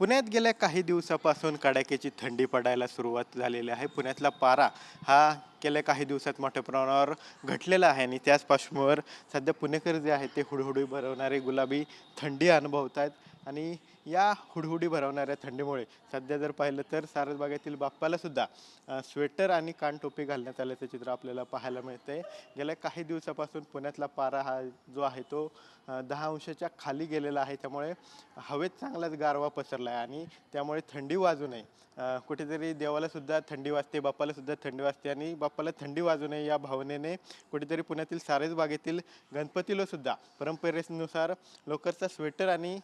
पुण्यात गेल्या काही दिवसापासून कडाक्याची थंडी पडायला सुरुवात झालेली आहे. पुण्यातला पारा हा गेल्या काही दिवसात मोठ्या प्रमाणावर घटलेला आहे आणि त्याच पार्श्वभूमीवर सध्या पुणेकर जे आहेत ते हुडहुडी भरवणारे गुलाबी थंडी अनुभवत आहेत आणि या हुडहुडी भरवणाऱ्या थंडीमुळे सध्या जर पाहिलं तर सारसबागेतील बाप्पालासुद्धा स्वेटर आणि कानटोपी घालण्यात आल्याचं चित्र आपल्याला पाहायला मिळतंय. गेल्या काही दिवसापासून पुण्यातला पारा हा जो आहे तो दहा अंशाच्या खाली गेलेला आहे. त्यामुळे हवेत चांगलाच गारवा पसरला आहे आणि त्यामुळे थंडी वाजू नये. कुठेतरी देवालासुद्धा थंडी वाजते बाप्पालासुद्धा थंडी वाजते आणि बाप्पाला थंडी वाजू नये या भावनेने कुठेतरी पुण्यातील सारसबागेतील बागेतील परंपरेनुसार लोकरचा स्वेटर आणि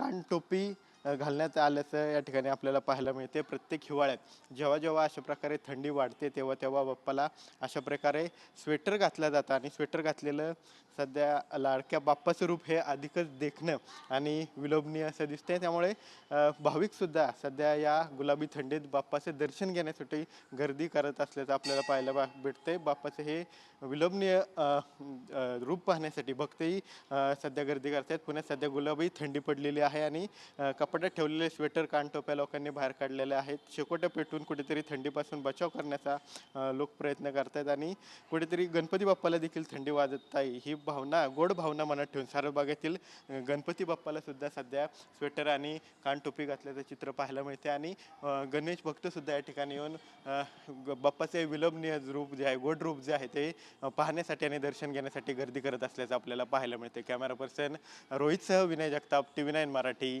कानटोपी घालण्यात आल्याचं या ठिकाणी आपल्याला पाहायला मिळते. प्रत्येक हिवाळ्यात जेव्हा जेव्हा अशा प्रकारे थंडी वाढते तेव्हा तेव्हा बाप्पाला अशा प्रकारे स्वेटर घातलं जातं आणि स्वेटर घातलेलं सध्या लाडक्या बाप्पाचं रूप हे अधिकच देखणं आणि विलोभनीय असं दिसतंय. त्यामुळे भाविकसुद्धा सध्या या गुलाबी थंडीत बाप्पाचे दर्शन घेण्यासाठी गर्दी करत असल्याचं आपल्याला पाहायला बा- भेटतंय. बाप्पाचं हे विलोभनीय रूप पाहण्यासाठी भक्तही सध्या गर्दी करतात पुण्यात सध्या गुलाबी थंडी पडलेली आहे आणि कप कपड्यात ठेवलेले स्वेटर कानटोप्या लोकांनी बाहेर काढलेले आहेत. शेकोट्या पेटून कुठेतरी थंडीपासून बचाव करण्याचा लोक प्रयत्न करतात आणि कुठेतरी गणपती बाप्पाला देखील थंडी वाजत आहे ही भावना गोड भावना मनात ठेवून सारबागेतील गणपती बाप्पाला सुद्धा सध्या स्वेटर आणि कानटोपी घातल्याचं चित्र पाहायला मिळते आणि गणेश भक्त सुद्धा या ठिकाणी येऊन ग- बाप्पाचे विलंबनीय रूप जे आहे गोड रूप जे आहे ते पाहण्यासाठी आणि दर्शन घेण्यासाठी गर्दी करत असल्याचं आपल्याला पाहायला मिळते camera person रोहितसह Vinay Jagtap T V nine Marathi.